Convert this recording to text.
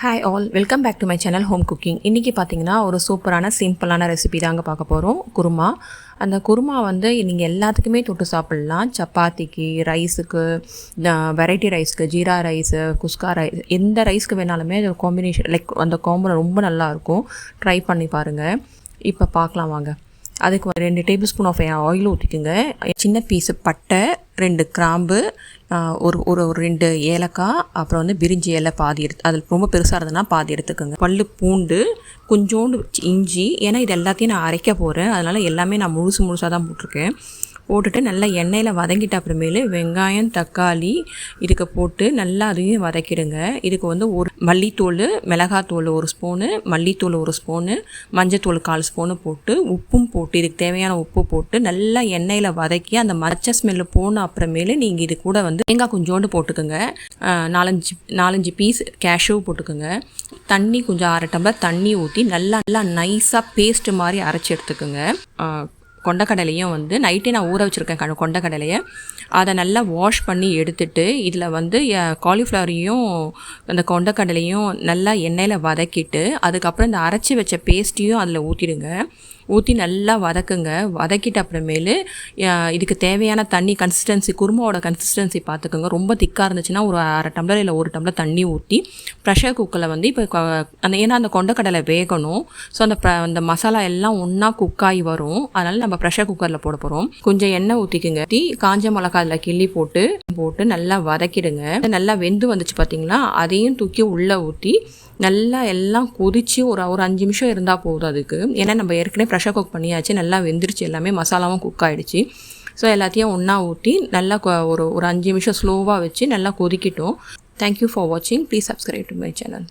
Hi all welcome back to my channel home cooking இன்றைக்கி பார்த்தீங்கன்னா ஒரு சூப்பரான சிம்பிளான ரெசிபி தாங்க பார்க்க போகிறோம் குருமா. அந்த குருமா வந்து நீங்கள் எல்லாத்துக்குமே தொட்டு சாப்பிட்லாம். சப்பாத்திக்கு ரைஸுக்கு வெரைட்டி ரைஸ்க்கு ஜீரா ரைஸு குஸ்கா ரைஸ் எந்த ரைஸ்க்கு வேணாலுமே அது காம்பினேஷன் லைக் அந்த காம்போ ரொம்ப நல்லாயிருக்கும் ட்ரை பண்ணி பாருங்கள் இப்போ பார்க்கலாம் வாங்க. அதுக்கு ஒரு ரெண்டு டேபிள் ஸ்பூன் ஆஃப் ஆயில் ஊற்றிக்குங்க சின்ன பீஸு பட்டை ரெண்டு கிராம்பு ஒரு ஒரு ஒரு ரெண்டு ஏலக்காய் அப்புறம் வந்து பிரிஞ்சி இலை பாதி எடுத்து அதில் ரொம்ப பெருசாக இருந்ததுன்னா பாதி எடுத்துக்கோங்க. பல்லு பூண்டு கொஞ்சோண்டு இஞ்சி ஏன்னா இது எல்லாத்தையும் நான் அரைக்க போகிறேன் அதனால் எல்லாமே நான் முழுசு முழுசாக தான் போட்டிருக்கேன். போட்டுட்டு நல்லா எண்ணெயில் வதங்கிட்ட அப்புறமேலு வெங்காயம் தக்காளி இதுக்கு போட்டு நல்லா அதையும் வதக்கிடுங்க. இதுக்கு வந்து ஒரு மல்லித்தூள் மிளகாத்தூள் ஒரு ஸ்பூனு மல்லித்தூள் ஒரு ஸ்பூனு மஞ்சத்தூள் கால் ஸ்பூனு போட்டு உப்பும் போட்டு இதுக்கு தேவையான உப்பு போட்டு நல்லா எண்ணெயில் வதக்கி அந்த மச்ச ஸ்மெல்லு போன அப்புறமேலு நீங்கள் இது கூட வந்து தேங்காய் கொஞ்சோண்டு போட்டுக்கோங்க. நாலஞ்சு நாலஞ்சு பீஸ் கேஷ்யூ போட்டுக்கோங்க. தண்ணி கொஞ்சம் அரை டம்ளர் தண்ணி ஊற்றி நல்லா நல்லா நைஸாக பேஸ்ட் மாதிரி அரைச்சி எடுத்துக்கோங்க. கொண்டக்கடலையும் வந்து நைட்டே நான் ஊற வச்சுருக்கேன் கொண்டக்கடலையை. அதை நல்லா வாஷ் பண்ணி எடுத்துட்டு இதில் வந்து காலிஃப்ளவரையும் அந்த கொண்டக்கடலையும் நல்லா எண்ணெயில் வதக்கிட்டு அதுக்கப்புறம் இந்த அரைச்சி வச்ச பேஸ்ட்டையும் அதில் ஊற்றிடுங்க ஊற்றி நல்லா வதக்குங்க. வதக்கிட்ட அப்புறமேலு இதுக்கு தேவையான தண்ணி கன்சிஸ்டன்சி குருமாவோட கன்சிஸ்டன்சி பார்த்துக்கோங்க ரொம்ப திக்காக இருந்துச்சுன்னா ஒரு அரை டம்ளர் இல்லை ஒரு டம்ளர் தண்ணி ஊற்றி ப்ரெஷர் குக்கரில் வந்து இப்போ அந்த ஏன்னா அந்த கொண்டக்கடலை வேகணும். ஸோ அந்த அந்த மசாலா எல்லாம் ஒன்றா குக்காகி வரும். அதனால் நம்ம ப்ரெஷர் குக்கரில் போட போகிறோம் கொஞ்சம் எண்ணெய் ஊற்றிக்குங்க ஊற்றி காஞ்ச மிளகா அதில் கிள்ளி போட்டு போட்டு நல்லா வதக்கிடுங்க. நல்லா வெந்து வந்துச்சு பார்த்தீங்களா அதையும் தூக்கி உள்ளே ஊற்றி நல்லா எல்லாம் கொதித்து ஒரு ஒரு அஞ்சு நிமிஷம் இருந்தால் போதும் அதுக்கு. ஏன்னா நம்ம ஏற்கனவே ப்ரெஷர் குக் பண்ணியாச்சு நல்லா வெந்துருச்சு எல்லாமே மசாலாவும் குக் ஆகிடுச்சு ஸோ எல்லாத்தையும் ஒன்றா ஊற்றி நல்லா ஒரு ஒரு அஞ்சு நிமிஷம் ஸ்லோவாக வச்சு நல்லா கொதிக்கிட்டோம். தேங்க்யூ ஃபார் வாட்சிங் please subscribe to my channel